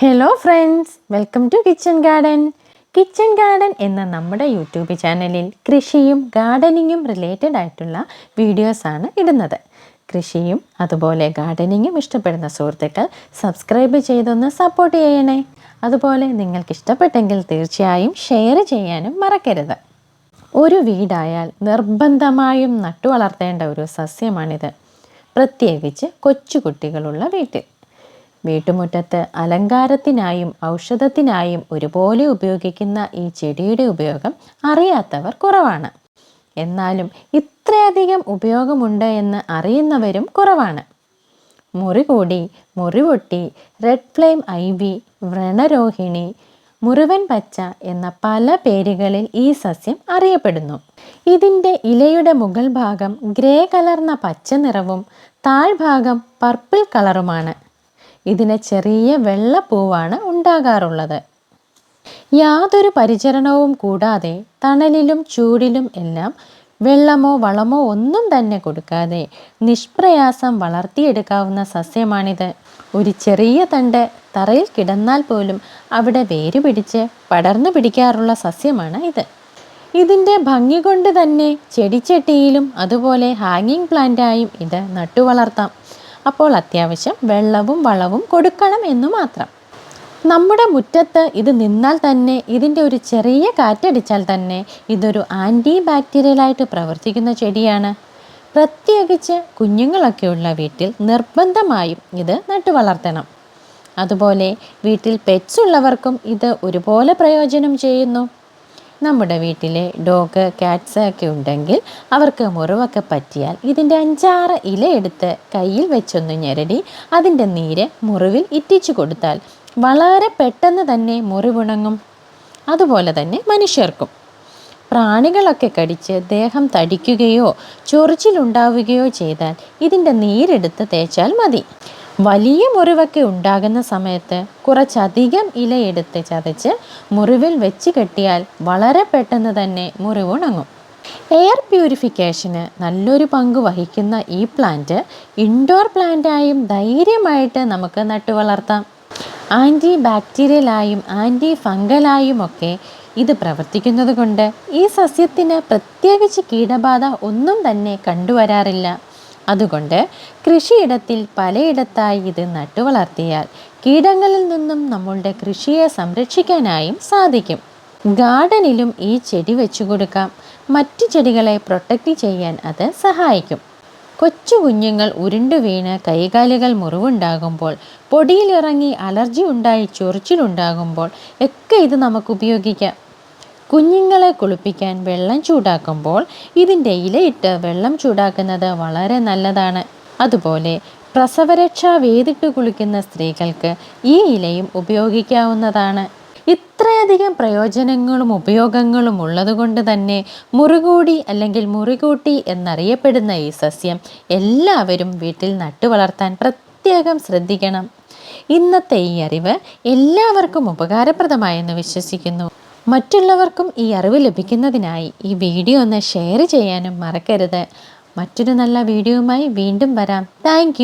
Hello friends welcome to kitchen garden kitchen garden എന്ന നമ്മുടെ YouTube ചാനലിൽ കൃഷിയും ഗാർഡനിങ്ങും റിലേറ്റഡ് ആയിട്ടുള്ള വീഡിയോസാണ് ഇടുന്നത്. കൃഷിയും അതുപോലെ ഗാർഡനിങ്ങും ഇഷ്ടപ്പെടുന്ന സുഹൃത്തുക്കൾ സബ്സ്ക്രൈബ് ചെയ്തൊന്ന് സപ്പോർട്ട് ചെയ്യണേ. അതുപോലെ നിങ്ങൾക്ക് ഇഷ്ടപ്പെട്ടെങ്കിൽ തീർച്ചയായും ഷെയർ ചെയ്യാനും മറക്കരുത്. ഒരു വീടായാൽ നിർബന്ധമായും നട്ടുവളർത്തേണ്ട ഒരു സസ്യമാണിത്. പ്രത്യേകിച്ച് കൊച്ചുകുട്ടികളുള്ള വീട്ടിൽ. വീട്ടുമുറ്റത്ത് അലങ്കാരത്തിനായും ഔഷധത്തിനായും ഒരുപോലെ ഉപയോഗിക്കുന്ന ഈ ചെടിയുടെ ഉപയോഗം അറിയാത്തവർ കുറവാണ്. എന്നാലും ഇത്രയധികം ഉപയോഗമുണ്ട് എന്ന് അറിയുന്നവരും കുറവാണ്. മുറികൂടി മുറിവൊട്ടി റെഡ് ഫ്ലെയിം ഐ വി വ്രണരോഹിണി മുറിവൻ പച്ച എന്ന പല പേരുകളിൽ ഈ സസ്യം അറിയപ്പെടുന്നു. ഇതിന്റെ ഇലയുടെ മുകൾ ഭാഗം ഗ്രേ കലർന്ന പച്ച നിറവും താഴ്ഭാഗം പർപ്പിൾ കളറുമാണ് ഇതിന് ചെറിയ വെള്ളപ്പൂവാണ് ഉണ്ടാകാറുള്ളത്. യാതൊരു പരിചരണവും കൂടാതെ തണലിലും ചൂടിലും എല്ലാം വെള്ളമോ വളമോ ഒന്നും തന്നെ കൊടുക്കാതെ നിഷ്പ്രയാസം വളർത്തിയെടുക്കാവുന്ന സസ്യമാണിത്. ഒരു ചെറിയ തണ്ട് തറയിൽ കിടന്നാൽ പോലും അവിടെ വേര് പിടിച്ച് പടർന്നു പിടിക്കാറുള്ള സസ്യമാണ് ഇത്. ഇതിന്റെ ഭംഗി കൊണ്ട് തന്നെ ചെടിച്ചട്ടിയിലും അതുപോലെ ഹാങ്ങിങ് പ്ലാന്റായും ഇത് നട്ടുവളർത്താം. അപ്പോൾ അത്യാവശ്യം വെള്ളവും വളവും കൊടുക്കണം എന്ന് മാത്രം. നമ്മുടെ മുറ്റത്ത് ഇത് നിന്നാൽ തന്നെ ഇതിന്റെ ഒരു ചെറിയ കാറ്റടിച്ചാൽ തന്നെ ഇതൊരു ആന്റി ബാക്ടീരിയലായിട്ട് പ്രവർത്തിക്കുന്ന ചെടിയാണ്. പ്രത്യേകിച്ച് കുഞ്ഞുങ്ങളൊക്കെയുള്ള വീട്ടിൽ നിർബന്ധമായും ഇത് നട്ടു വളർത്തണം. അതുപോലെ വീട്ടിൽ പെറ്റ്സ് ഉള്ളവർക്കും ഇത് ഒരുപോലെ പ്രയോജനം ചെയ്യുന്നു. നമ്മുടെ വീട്ടിലെ ഡോഗ് കാറ്റ്സ് ഒക്കെ ഉണ്ടെങ്കിൽ അവർക്ക് മുറിവൊക്കെ പറ്റിയാൽ ഇതിന്റെ അഞ്ചാറ് ഇല എടുത്ത് കയ്യിൽ വെച്ചൊന്ന് ഞെരടി അതിന്റെ നീര് മുറിവിൽ ഇറ്റിച്ചു കൊടുത്താൽ വളരെ പെട്ടെന്ന് തന്നെ മുറിവുണങ്ങും. അതുപോലെ തന്നെ മനുഷ്യർക്കും. പ്രാണികളൊക്കെ കടിച്ച് ദേഹം തടിക്കുകയോ ചൊറിച്ചിലുണ്ടാവുകയോ ചെയ്താൽ ഇതിന്റെ നീരെടുത്ത് തേച്ചാൽ മതി. വലിയ മുറിവൊക്കെ ഉണ്ടാകുന്ന സമയത്ത് കുറച്ചധികം ഇലയെടുത്ത് ചതച്ച് മുറിവിൽ വെച്ച് കെട്ടിയാൽ വളരെ പെട്ടെന്ന് തന്നെ മുറിവുണങ്ങും എയർ പ്യൂരിഫിക്കേഷന് നല്ലൊരു പങ്ക് വഹിക്കുന്ന ഈ പ്ലാന്റ് ഇൻഡോർ പ്ലാന്റായും ധൈര്യമായിട്ട് നമുക്ക് നട്ടുവളർത്താം ആന്റി ബാക്ടീരിയലായും ആന്റി ഫംഗലായും ഒക്കെ ഇത് പ്രവർത്തിക്കുന്നത് കൊണ്ട് ഈ സസ്യത്തിന് പ്രത്യേകിച്ച് കീടബാധ ഒന്നും തന്നെ കണ്ടുവരാറില്ല. അതുകൊണ്ട് കൃഷിയിടത്തിൽ പലയിടത്തായി ഇത് നട്ടുവളർത്തിയാൽ കീടങ്ങളിൽ നിന്നും നമ്മളുടെ കൃഷിയെ സംരക്ഷിക്കാനായും സാധിക്കും. ഗാർഡനിലും ഈ ചെടി വെച്ചു കൊടുക്കാം. മറ്റ് ചെടികളെ പ്രൊട്ടക്റ്റ് ചെയ്യാൻ അത് സഹായിക്കും. കൊച്ചു കുഞ്ഞുങ്ങൾ ഉരുണ്ടു വീണ് കൈകാലുകൾ മുറിവുണ്ടാകുമ്പോൾ പൊടിയിലിറങ്ങി അലർജി ഉണ്ടായി ചൊറിച്ചിലുണ്ടാകുമ്പോൾ ഒക്കെ ഇത് നമുക്ക് ഉപയോഗിക്കാം. കുഞ്ഞുങ്ങളെ കുളിപ്പിക്കാൻ വെള്ളം ചൂടാക്കുമ്പോൾ ഇതിന്റെ ഇലയിട്ട് വെള്ളം ചൂടാക്കുന്നത് വളരെ നല്ലതാണ്. അതുപോലെ പ്രസവരക്ഷാ വേദിട്ട് കുളിക്കുന്ന സ്ത്രീകൾക്ക് ഈ ഇലയും ഉപയോഗിക്കാവുന്നതാണ്. ഇത്രയധികം പ്രയോജനങ്ങളും ഉപയോഗങ്ങളും ഉള്ളതുകൊണ്ട് തന്നെ മുറികൂടി അല്ലെങ്കിൽ മുറികൂട്ടി എന്നറിയപ്പെടുന്ന ഈ സസ്യം എല്ലാവരും വീട്ടിൽ നട്ടുവളർത്താൻ പ്രത്യേകം ശ്രദ്ധിക്കണം. ഇന്നത്തെ ഈ അറിവ് എല്ലാവർക്കും ഉപകാരപ്രദമായെന്ന് വിശ്വസിക്കുന്നു. മറ്റുള്ളവർക്കും ഈ അറിവ് ലഭിക്കുന്നതിനായി ഈ വീഡിയോ ഒന്ന് ഷെയർ ചെയ്യാനും മറക്കരുത്. മറ്റൊരു നല്ല വീഡിയോയുമായി വീണ്ടും വരാം. താങ്ക്